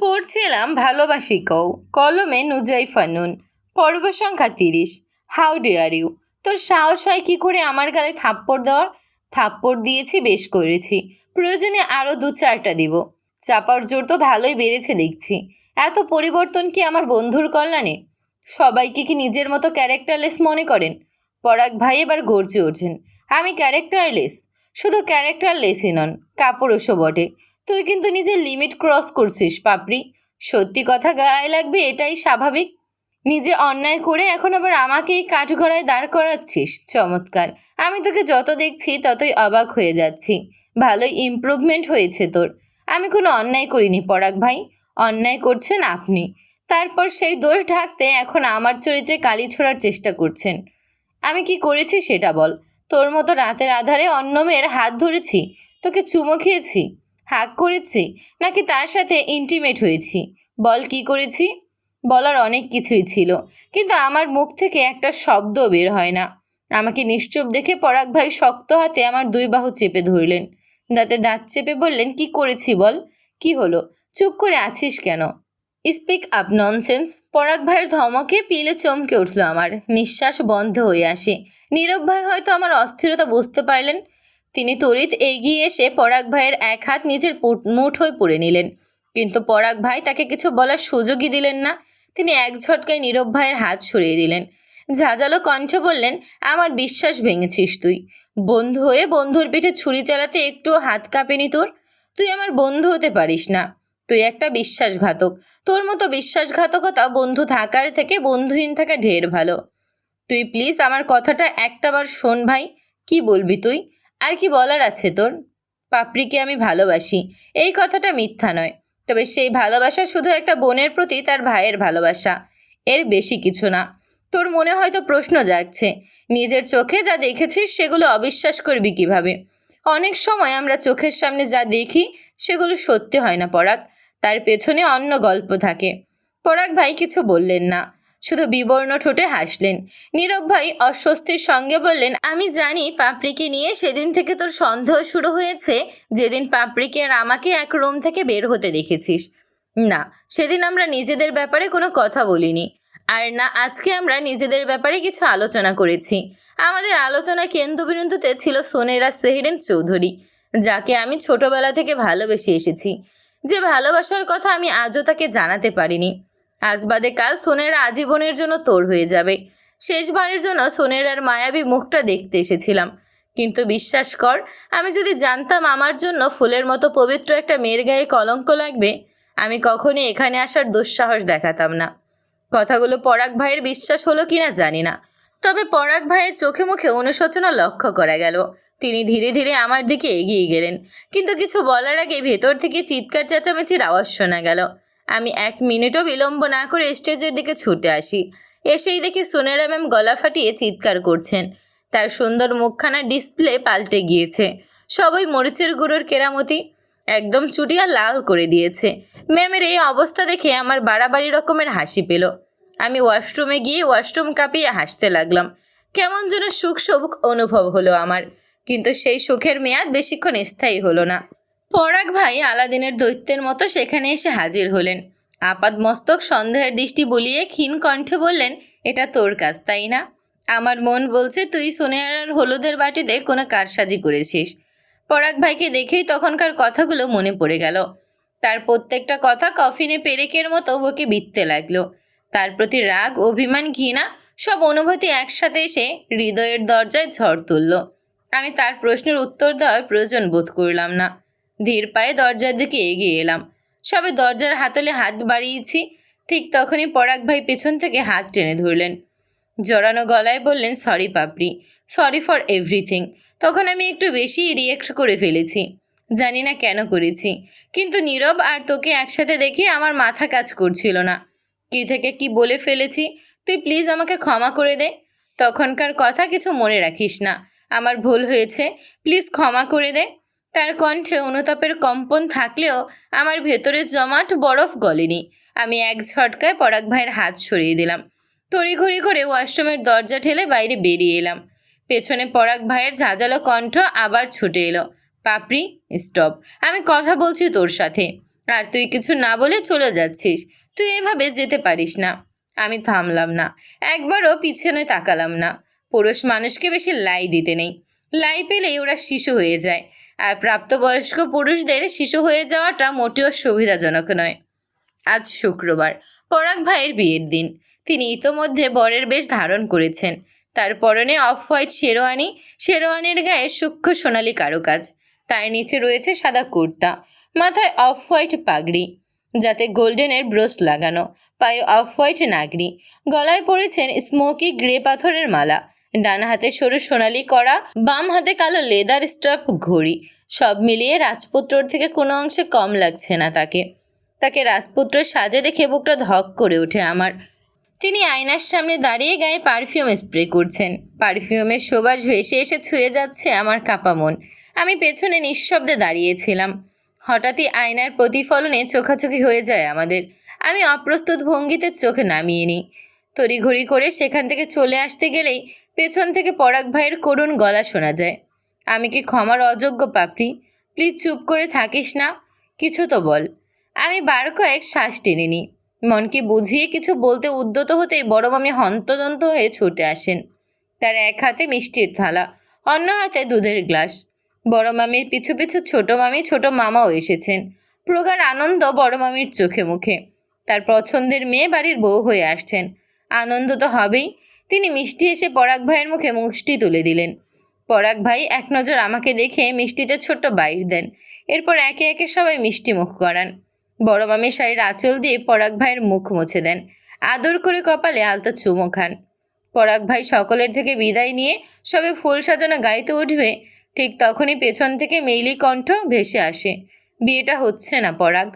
পড়ছিলাম ভালোবাসি কও। কলমে নুজাই ফানুন। পর্ব সংখ্যা তিরিশ। How dare you? তোর সাহস হয় কী করে আমার গালে থাপ্পড় দেওয়ার? থাপ্পড় দিয়েছি, বেশ করেছি। প্রয়োজনে আরও দু চারটা দিব। চাপার জোর তো ভালোই বেড়েছে দেখছি। এত পরিবর্তন কি আমার বন্ধুর কল্যাণে? সবাইকে কি নিজের মতো ক্যারেক্টারলেস মনে করেন? পরাগ ভাই এবার গর্জে ওঠেন। আমি ক্যারেক্টারলেস? শুধু ক্যারেক্টারলেসই নন কাপড়সও বটে। তুই কিন্তু নিজের লিমিট ক্রস করছিস, পাপড়ি। সত্যি কথা গায়ে লাগবে, এটাই স্বাভাবিক। নিজে অন্যায় করে এখন আবার আমাকে এই কাঠগড়ায় দাঁড় করাচ্ছিস, চমৎকার। আমি তোকে যত দেখছি, ততই অবাক হয়ে যাচ্ছি। ভালোই ইমপ্রুভমেন্ট হয়েছে তোর। আমি কোনো অন্যায় করিনি, পরাগ ভাই। অন্যায় করছেন আপনি। তারপর সেই দোষ ঢাকতে এখন আমার চরিত্রে কালি ছোড়ার চেষ্টা করছেন। আমি কি করেছি সেটা বল। তোর মতো রাতের আধারে অন্য মেয়ের হাত ধরেছি, তোকে চুমো খেয়েছি। হাক করেছি, নাকি তার সাথে ইন্টিমেট হয়েছি? বল কি করেছি? বলার অনেক কিছুই ছিল, কিন্তু আমার মুখ থেকে একটা শব্দ বের হয় না। আমাকে নিশ্চুপ দেখে পরাগ ভাই শক্ত হাতে আমার দুই বাহু চেপে ধরলেন। দাঁতে দাঁত চেপে বললেন, কি করেছি বল? কি হলো? চুপ করে আছিস কেন? স্পিক আপ ননসেন্স পরাগ ভাইয়ের ধমকে পিলে চমকে উঠল আমার। নিঃশ্বাস বন্ধ হয়ে আসে। নীরব ভাই হয়তো আমার অস্থিরতা বুঝতে পারলেন তিনি তড়িৎ এগিয়ে এসে পরাগ ভাইয়ের এক হাত নিজের মুঠোয় পড়ে নিলেন। কিন্তু পরাগ ভাই তাকে কিছু বলার সুযোগই দিলেন না। তিনি এক ঝটকায় নীরব ভাইয়ের হাত সরিয়ে দিলেন। ঝাঁঝালো কণ্ঠ বললেন, আমার বিশ্বাস ভেঙেছিস তুই। বন্ধু হয়ে বন্ধুর পিঠে ছুরি চালাতে একটুও হাত কাঁপেনি তোর? তুই আমার বন্ধু হতে পারিস না। তুই একটা বিশ্বাসঘাতক। তোর মতো বিশ্বাসঘাতকতা বন্ধু থাকার থেকে বন্ধুহীন থাকা ঢের ভালো। তুই প্লিজ আমার কথাটা একটাবার শোন ভাই। কি বলবি তুই? আর কি বলার আছে তোর? পাপড়িকে আমি ভালোবাসি। এই কথাটা মিথ্যা নয়। তবে সেই ভালোবাসা শুধু একটা বোনের প্রতি তার ভাইয়ের ভালোবাসা। এর বেশি কিছু না। তোর মনে হয়তো প্রশ্ন জাগছে। নিজের চোখে যা দেখেছিস সেগুলো অবিশ্বাস করবি কীভাবে? অনেক সময় আমরা চোখের সামনে যা দেখি সেগুলো সত্যি হয় না, পরাগ। তার পেছনে অন্য গল্প থাকে। পরাগ ভাই কিছু বললেন না। শুধু বিবর্ণ ঠোঁটে হাসলেন। নীরব ভাই অস্বস্তির সঙ্গে বললেন, আমি জানি পাপড়িকে নিয়ে সেদিন থেকে তোর সন্দেহ শুরু হয়েছে। যেদিন পাপড়িকে আর আমাকে এক রুম থেকে বের হতে দেখেছিস। না, সেদিন আমরা নিজেদের ব্যাপারে কোনো কথা বলিনি। আর না, আজকে আমরা নিজেদের ব্যাপারে কিছু আলোচনা করেছি। আমাদের আলোচনা কেন্দ্রবিন্দুতে ছিল সোনেরা সেহরিন চৌধুরী, যাকে আমি ছোটবেলা থেকে ভালোবেসে এসেছি। যে ভালোবাসার কথা আমি আজও তাকে জানাতে পারিনি। আজ বাদে কাল সোনেরা আজীবনের জন্য তোর হয়ে যাবে। শেষবারের জন্য সোনেরার মায়াবী মুখটা দেখতে এসেছিলাম। কিন্তু বিশ্বাস কর, আমি যদি জানতাম আমার জন্য ফুলের মতো পবিত্র একটা মেয়ের গায়ে কলঙ্ক লাগবে, আমি কখনই এখানে আসার দুঃসাহস দেখাতাম না। কথাগুলো পরাগ ভাইয়ের বিশ্বাস হলো কিনা জানি না। তবে পরাগ ভাইয়ের চোখে মুখে অনুশোচনা লক্ষ্য করা গেল। তিনি ধীরে ধীরে আমার দিকে এগিয়ে গেলেন। কিন্তু কিছু বলার আগে ভেতর থেকে চিৎকার চেঁচামেচির আওয়াজ শোনা গেল। আমি এক মিনিটও বিলম্ব না করে স্টেজের দিকে ছুটে আসি। এসেই দেখি সোনেরা ম্যাম গলা ফাটিয়ে চিৎকার করছেন। তার সুন্দর মুখখানা ডিসপ্লে পাল্টে গিয়েছে। সবই মরিচের গুঁড়োর কেরামতি। একদম চুটিয়া লাল করে দিয়েছে। ম্যামের এই অবস্থা দেখে আমার বাড়াবাড়ি রকমের হাসি পেল। আমি ওয়াশরুমে গিয়ে ওয়াশরুম কাঁপিয়ে হাসতে লাগলাম। কেমন যেন সুখ সুখ অনুভব হলো আমার। কিন্তু সেই সুখের মেয়াদ বেশিক্ষণ স্থায়ী হলো না। পরাগ ভাই আলাদিনের দৈত্যের মতো সেখানে এসে হাজির হলেন। আপাদ মস্তক সন্দেহের দৃষ্টি বলিয়ে ক্ষীণ কণ্ঠে বললেন, এটা তোর কাজ, তাই না? আমার মন বলছে তুই সোনিয়ার হলুদের বাটিতে কোনো কারসাজি করেছিস। পরাগ ভাইকে দেখেই তখনকার কথাগুলো মনে পড়ে গেল। তার প্রত্যেকটা কথা কফিনে পেরেকের মতো ওকে বিততে লাগল। তার প্রতি রাগ, অভিমান, ঘৃণা সব অনুভূতি একসাথে এসে হৃদয়ের দরজায় ঝড় তুলল। আমি তার প্রশ্নের উত্তর দেওয়ার প্রয়োজন বোধ করলাম না। ধীর পায়ে দরজার দিকে এগিয়ে এলাম। সবে দরজার হাতলে হাত বাড়িয়েছি, ঠিক তখনই পরাগ ভাই পেছন থেকে হাত টেনে ধরলেন। জড়ানো গলায় বললেন sorry Papri. Sorry for everything তখন আমি একটু বেশি রিয়েক্ট করে ফেলেছি। জানি না কেন করেছি। কিন্তু নীরব আর তোকে একসাথে দেখে আমার মাথা কাজ করছিল না। কি থেকে কি বলে ফেলেছি, তুই প্লিজ আমাকে ক্ষমা করে দে। তখনকার কথা কিছু মনে রাখিস না। আমার ভুল হয়েছে প্লিজ ক্ষমা করে দে। তার কণ্ঠে অনুতাপের কম্পন থাকলেও আমার ভেতরে জমাট বরফ গলেনি। আমি এক ঝটকায় পরাগ ভাইয়ের হাত সরিয়ে দিলাম। তড়িঘড়ি করে ওয়াশরুমের দরজা ঠেলে বাইরে বেরিয়ে এলাম। পেছনে পরাগ ভাইয়ের ঝাঁঝালো কণ্ঠ আবার ছুটে এলো। পাপড়ি, স্টপ। আমি কথা বলছি তোর সাথে। আর তুই কিছু না বলে চলে যাচ্ছিস। তুই এভাবে যেতে পারিস না আমি থামলাম না। একবারও পিছনে তাকালাম না। পুরুষ মানুষকে বেশি লাই দিতে নেই। লাই পেলেই ওরা শিশু হয়ে যায়। আর প্রাপ্তবয়স্ক পুরুষদের শিশু হয়ে যাওয়াটা মোটেও সুবিধাজনক নয়। আজ শুক্রবার, পরাগ ভাইয়ের বিয়ের দিন। তিনি ইতোমধ্যে বরের বেশ ধারণ করেছেন। তার পরনে অফ হোয়াইট শেরওয়ানি, শেরওয়ানির গায়ে সূক্ষ্ম সোনালি কারুকাজ। তার নিচে রয়েছে সাদা কুর্তা, মাথায় অফ হোয়াইট পাগড়ি, যাতে গোল্ডেনের ব্রোস লাগানো, পায়ে অফ হোয়াইট নাগরি গলায় পরেছেন স্মোকি গ্রে পাথরের মালা ডান হাতে সরু সোনালি করা, বাম হাতে কালো লেদার স্টাফ ঘড়ি। সব মিলিয়ে রাজপুত্রর থেকে কোনো অংশে কম লাগছে না তাকে। তাকে রাজপুত্রের সাজে দেখে বুকটা ধক করে ওঠে আমার। তিনি আয়নার সামনে দাঁড়িয়ে গায়ে পারফিউম স্প্রে করছেন। পারফিউমের সুবাস ভেসে এসে ছুঁয়ে যাচ্ছে আমার কাপা মন। আমি পেছনে নিঃশব্দে দাঁড়িয়েছিলাম। হঠাৎই আয়নার প্রতিফলনে চোখাচোখি হয়ে যায় আমাদের। আমি অপ্রস্তুত ভঙ্গিতে চোখ নামিয়ে নিই। তড়িঘড়ি করে সেখান থেকে চলে আসতে গেলেই পেছন থেকে পরাগ ভাইয়ের করুণ গলা শোনা যায়। আমি কি ক্ষমার অযোগ্য পাপড়ি? প্লিজ চুপ করে থাকিস না। কিছু তো বল। আমি বার কয়েক শ্বাস টেনে নিই মনকে বুঝিয়ে কিছু বলতে উদ্যত হতেই বড় মামি হন্তদন্ত হয়ে ছুটে আসেন। তার এক হাতে মিষ্টির থালা, অন্য হাতে দুধের গ্লাস। বড় মামির পিছু পিছু ছোট মামি, ছোট মামাও এসেছেন। প্রগাঢ় আনন্দ বড় মামির চোখে মুখে। তার পছন্দের মেয়ে বাড়ির বউ হয়ে আসছেন। আনন্দ তো হবেই। তিনি মিষ্টি এসে পরাগ ভাইয়ের মুখে মুষ্টি তুলে দিলেন। পরাগ ভাই এক নজর আমাকে দেখে মিষ্টিতে ছোট্ট বাইর দেন। এরপর একে একে সবাই মিষ্টি মুখ করান বড় মামি শাড়ির আঁচল দিয়ে পরাগ ভাইয়ের মুখ মুছে দেন। আদর করে কপালে আলতো চুমো খান। পরাগ ভাই সকলের থেকে বিদায় নিয়ে সবে ফুল সাজানো গাড়িতে উঠবে, ঠিক তখনই পেছন থেকে মেইলি কণ্ঠ ভেসে আসে। বিয়েটা হচ্ছে না পরাগ।